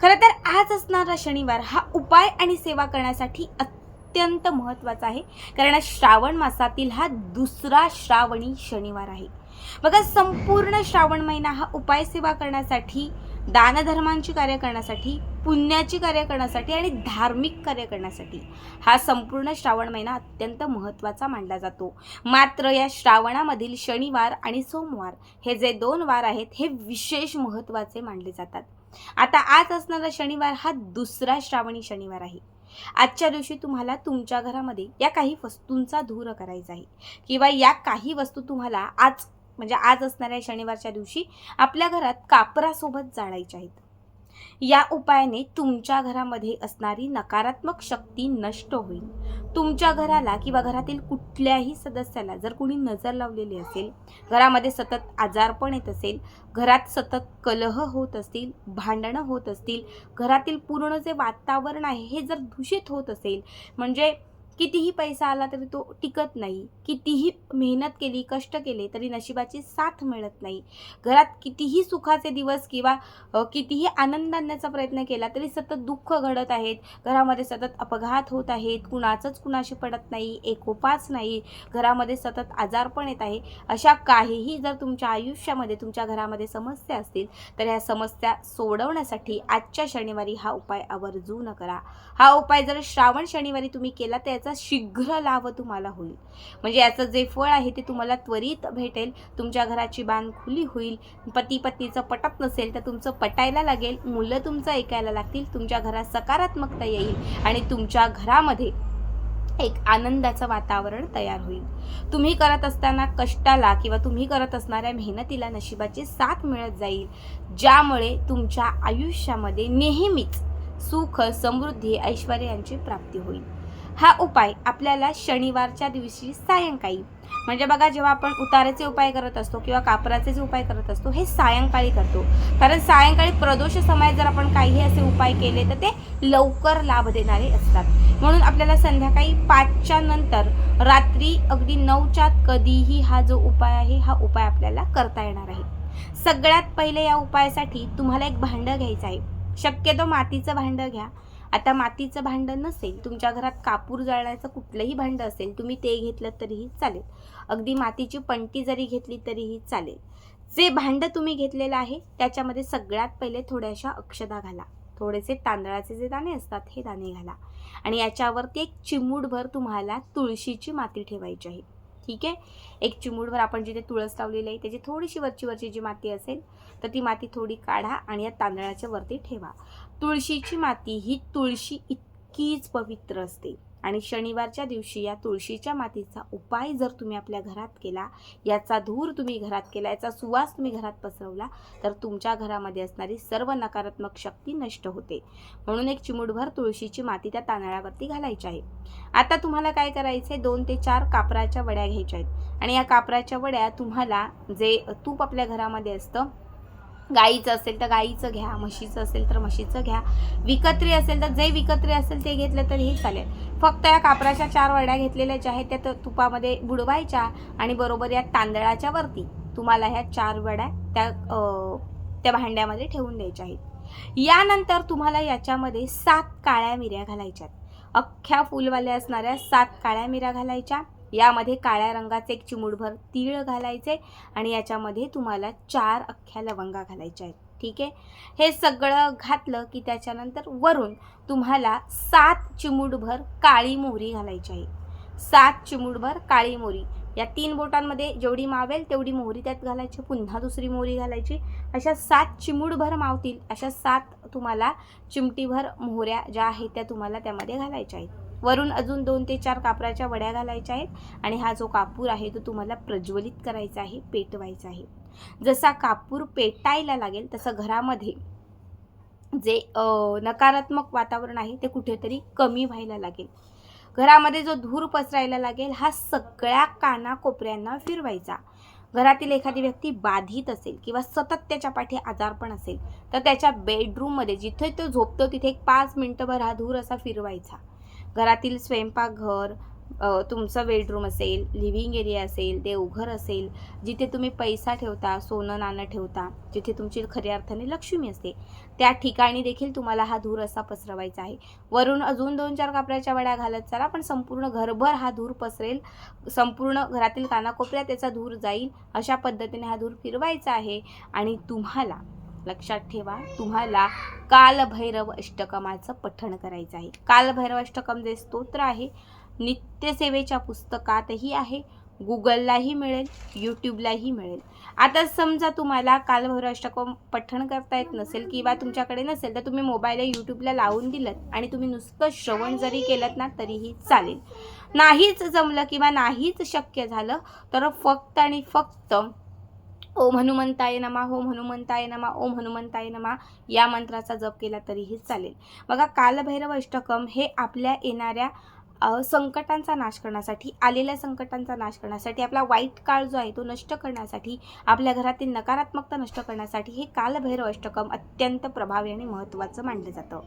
खरं तर आज असणारा शनिवार हा उपाय आणि सेवा करण्यासाठी अत्यंत महत्त्वाचा आहे. कारण श्रावण मासातील हा दुसरा श्रावणी शनिवार आहे. बघा संपूर्ण श्रावण महिना हा उपाय सेवा करण्यासाठी दानधर्मांची कार्य करण्यासाठी पुण्याची कार्य करण्यासाठी आणि धार्मिक कार्य करण्यासाठी हा संपूर्ण श्रावण महिना अत्यंत महत्त्वाचा मानला जातो. मात्र या श्रावणामधील शनिवार आणि सोमवार हे जे दोन वार आहेत हे विशेष महत्त्वाचे मानले जातात. आता आज असणारा शनिवार हा दुसरा श्रावणी शनिवार आहे. आजच्या दिवशी तुम्हाला तुमच्या घरामध्ये या काही वस्तूंचा धूर करायचा आहे. किंवा या काही वस्तू तुम्हाला आज म्हणजे आज असणाऱ्या शनिवारच्या दिवशी आपल्या घरात कापरासोबत जाळायच्या आहेत. या उपायाने तुमच्या घरामध्ये असणारी नकारात्मक शक्ती नष्ट होईल. तुमच्या घराला किंवा घरातील कुठल्याही सदस्याला जर कोणी नजर लावलेली असेल घरामध्ये सतत आजारपण येत असेल घरात सतत कलह होत असतील भांडणं होत असतील घरातील पूर्ण जे वातावरण आहे हे जर दूषित होत असेल म्हणजे कितीही पैसा आला तरी तो टिकत नाही. कितीही मेहनत केली कष्ट केले तरी नशिबाची साथ मिळत नाही. घरात कितीही सुखाचे दिवस किंवा कितीही आनंद आणण्याचा प्रयत्न केला तरी सतत दुःख घडत आहेत. घरामध्ये सतत अपघात होत आहेत. कुणाचंच कुणाशी पडत नाही. एकोपाच नाही. घरामध्ये सतत आजारपण येत आहे. अशा काहीही जर तुमच्या आयुष्यामध्ये तुमच्या घरामध्ये समस्या असतील तर ह्या समस्या सोडवण्यासाठी आजच्या शनिवारी हा उपाय आवर्जून करा. हा उपाय जर श्रावण शनिवारी तुम्ही केला तर त्याचा शीघ्र लाभ तुम्हाला होईल. म्हणजे याचं जे फळ आहे ते तुम्हाला त्वरित भेटेल. तुमच्या घराची बांध खुली होईल. पती पत्नीचं पटत नसेल तर तुमचं पटायला लागेल. मुलं तुमचं ऐकायला लागतील. तुमच्या घरात सकारात्मकता येईल. आणि तुमच्या घरामध्ये एक आनंदाचं वातावरण तयार होईल. तुम्ही करत असताना कष्टाला किंवा तुम्ही करत असणाऱ्या मेहनतीला नशिबाची साथ मिळत जाईल. ज्यामुळे तुमच्या आयुष्यामध्ये नेहमीच सुख समृद्धी ऐश्वर यांची प्राप्ती होईल. हा उपाय आपल्याला शनिवारच्या दिवशी सायंकाळी. म्हणजे बघा जेव्हा आपण उताराचे उपाय करत असतो किंवा कापराचे जे उपाय करत असतो हे सायंकाळी करतो. कारण सायंकाळी प्रदोष समय जर आपण काही असे उपाय केले तर ते लवकर लाभ देणारे असतात. म्हणून आपल्याला संध्याकाळी पाचच्या नंतर रात्री अगदी नऊच्या कधीही हा जो उपाय आहे हा उपाय आपल्याला करता येणार आहे. सगळ्यात पहिले या उपायासाठी तुम्हाला एक भांडं घ्यायचं आहे. शक्यतो मातीचं भांडं घ्या. आता मातीचं भांडं नसेल तुमच्या घरात कापूर जाळण्याचं कुठलंही भांडं असेल तुम्ही ते घेतलं तरीही चालेल. अगदी मातीची पंटी जरी घेतली तरीही चालेल. जे भांडं तुम्ही घेतलेलं आहे त्याच्यामध्ये सगळ्यात पहिले थोड्याशा अक्षदा घाला. थोडेसे तांदळाचे जे दाणे असतात हे दाणे घाला. आणि याच्यावरती एक चिमूटभर तुम्हाला तुळशीची माती ठेवायची आहे. ठीक आहे? एक चिमूटभर आपण जिथे तुळस लावलेली आहे त्याची थोडीशी वरची वरची जी माती असेल तर ती माती थोडी काढा आणि या तांदळाच्या वरती ठेवा. तुळशीची माती ही तुळशी इतकीच पवित्र असते. आणि शनिवारच्या दिवशी या तुळशीच्या मातीचा उपाय जर तुम्ही आपल्या घरात केला याचा धूर तुम्ही घरात केला याचा सुवास तुम्ही घरात पसरवला तर तुमच्या घरामध्ये असणारी सर्व नकारात्मक शक्ती नष्ट होते. म्हणून एक चिमूटभर तुळशीची माती त्या तांदळावरती घालायची आहे. आता तुम्हाला काय करायचं आहे दोन ते चार कापराच्या वड्या घ्यायच्या आहेत. आणि या कापराच्या वड्या तुम्हाला जे तूप आपल्या घरामध्ये असतं गाईचं असेल तर गाईचं घ्या म्हशीचं असेल तर म्हशीचं घ्या. विकत्री असेल तर जे विकत्री असेल ते घेतलं तरीही चालेल. फक्त या कापराच्या चार वड्या घेतलेल्या ज्या आहेत त्या तुपामध्ये बुडवायच्या आणि बरोबर या तांदळाच्या वरती तुम्हाला ह्या चार वड्या त्या त्या भांड्यामध्ये ठेवून द्यायच्या आहेत. यानंतर तुम्हाला याच्यामध्ये सात काळ्या मिऱ्या घालायच्यात अख्ख्या फुलवाल्या असणाऱ्या सात काळ्या मिऱ्या घालायच्या. यामध्ये काळ्या रंगाचे एक चिमूटभर तीळ घालायचे आणि याच्यामध्ये तुम्हाला चार अख्ख्या लवंगा घालायच्या आहेत. ठीक आहे? हे सगळं घातलं की त्याच्यानंतर वरून तुम्हाला सात चिमूटभर काळी मोहरी घालायची आहे. सात चिमूटभर काळी मोहरी. या तीन बोटांमध्ये जेवढी मावेल तेवढी मोहरी त्यात घालायची. पुन्हा दुसरी मोहरी घालायची. अशा सात चिमूडभर मावतील अशा सात तुम्हाला चिमटीभर मोहऱ्या ज्या आहेत त्या तुम्हाला त्यामध्ये घालायच्या आहेत. वरून अजून दोन ते चार कापराच्या वड्या घालायच्या आहेत आणि हा जो कापूर आहे तो तुम्हाला प्रज्वलित करायचा आहे पेटवायचा आहे. जसा कापूर पेटायला लागेल तसं घरामध्ये जे नकारात्मक वातावरण आहे ते कुठेतरी कमी व्हायला लागेल. घरामध्ये जो धूर पसरायला लागेल हा सगळ्या कानाकोपऱ्यांना फिरवायचा. घरातील एखादी व्यक्ती बाधित असेल किंवा सतत त्याच्या पाठी आजारपण असेल तर त्याच्या बेडरूममध्ये जिथे तो झोपतो तिथे एक पाच मिनटंभर हा धूर असा फिरवायचा. घरातील स्वयंपाकघर तुमचं बेडरूम असेल लिव्हिंग एरिया असेल देवघर असेल जिथे तुम्ही पैसा ठेवता सोनं नाणं ठेवता जिथे तुमची खऱ्या अर्थाने लक्ष्मी असते त्या ठिकाणी देखील तुम्हाला हा धूर असा पसरवायचा आहे. वरून अजून दोन चार कापड्याच्या वड्या घालत चला पण संपूर्ण घरभर हा धूर पसरेल संपूर्ण घरातील कानाकोपऱ्यात त्याचा धूर जाईल अशा पद्धतीने हा धूर फिरवायचा आहे. आणि तुम्हाला लक्षात ठेवा तुम्हाला कालभैरव अष्टकमाचं पठण करायचं आहे. कालभैरव अष्टकम जे स्तोत्र आहे नित्यसेवेच्या पुस्तकातही आहे गुगललाही मिळेल यूट्यूबलाही मिळेल. आता समजा तुम्हाला कालभैरव अष्टकम पठण करता येत नसेल किंवा तुमच्याकडे नसेल तर तुम्ही मोबाईल यूट्यूबला लावून दिलं आणि तुम्ही नुसतं श्रवण जरी केलं ना तरीही चालेल. नाहीच जमलं किंवा नाहीच शक्य झालं तर फक्त आणि फक्त ओम हनुमंताय नमा ओम हनुमंताय नमा ओम हनुमंताय नमा या मंत्राचा जप केला तरीही चालेल. बघा कालभैरव अष्टकम हे आपल्या येणाऱ्या संकटांचा नाश करण्यासाठी आलेल्या संकटांचा नाश करण्यासाठी आपला वाईट काळ जो आहे तो नष्ट करण्यासाठी आपल्या घरातील नकारात्मकता नष्ट करण्यासाठी हे कालभैरव अष्टकम अत्यंत प्रभावी आणि महत्त्वाचं मानलं जातं.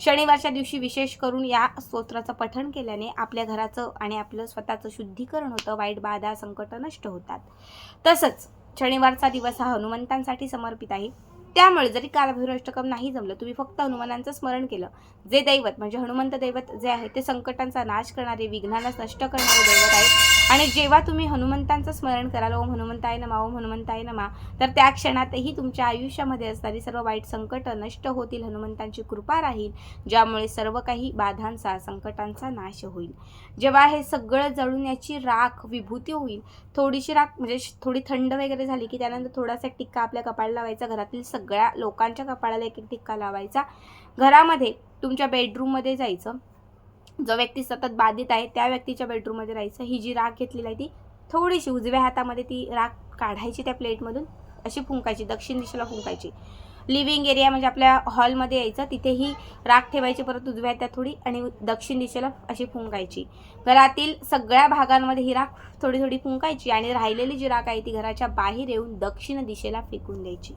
शनिवारच्या दिवशी विशेष करून या स्तोत्राचं पठण केल्याने आपल्या घराचं आणि आपलं स्वतःचं शुद्धीकरण होतं वाईट बाधा संकट नष्ट होतात. तसंच शनिवारचा दिवस हा हनुमंतांसाठी समर्पित आहे. त्यामुळे जरी कालभैरवाष्टकम नाही जमलं तुम्ही फक्त हनुमानांचं स्मरण केलं. जे दैवत म्हणजे हनुमंत दैवत जे आहे ते संकटांचा नाश करणारे विघ्नाला नष्ट करणारे दैवत आहे आणि जेव्हा तुम्ही हनुमंतांचं स्मरण कराल ओम हनुमंताय नमा ओम हनुमंताय नमा तर त्या क्षणातही तुमच्या आयुष्यामध्ये असणारी सर्व वाईट संकट नष्ट होतील हनुमंतांची कृपा राहील ज्यामुळे सर्व काही बाधांचा संकटांचा नाश होईल. जेव्हा हे सगळं जळून याची राख विभूती होईल थोडीशी राख म्हणजे थोडी थंड वगैरे झाली की त्यानंतर थोडासा टिक्का आपल्या कपाळ लावायचा घरातील सगळ्या लोकांच्या कपाळाला एक एक टिक्का लावायचा. घरामध्ये तुमच्या बेडरूममध्ये जायचं. जो व्यक्ती सतत बाधित आहे त्या व्यक्तीच्या बेडरूममध्ये राहायचं. ही जी राख घेतलेली आहे ती थोडीशी उजव्या हातामध्ये ती राख काढायची त्या प्लेटमधून. अशी फुंकायची दक्षिण दिशेला फुंकायची. लिव्हिंग एरिया म्हणजे आपल्या हॉलमध्ये यायचं. तिथेही राख ठेवायची परत उजव्या त्या थोडी आणि दक्षिण दिशेला अशी फुंकायची. घरातील सगळ्या भागांमध्ये ही राख थोडी थोडी फुंकायची आणि राहिलेली जी राख आहे ती घराच्या बाहेर येऊन दक्षिण दिशेला फेकून द्यायची.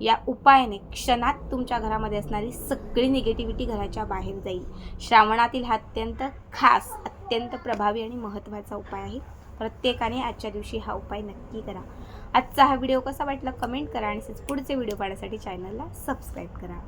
या उपायाने क्षणात तुमच्या घरामध्ये असणारी सगळी निगेटिव्हिटी घराच्या बाहेर जाईल. श्रावणातील हा अत्यंत खास अत्यंत प्रभावी आणि महत्त्वाचा उपाय आहे. प्रत्येकाने आजच्या दिवशी हा उपाय नक्की करा. आजचा हा व्हिडिओ कसा वाटला कमेंट करा आणि पुढचे व्हिडिओ पाहण्यासाठी चॅनलला सबस्क्राईब करा.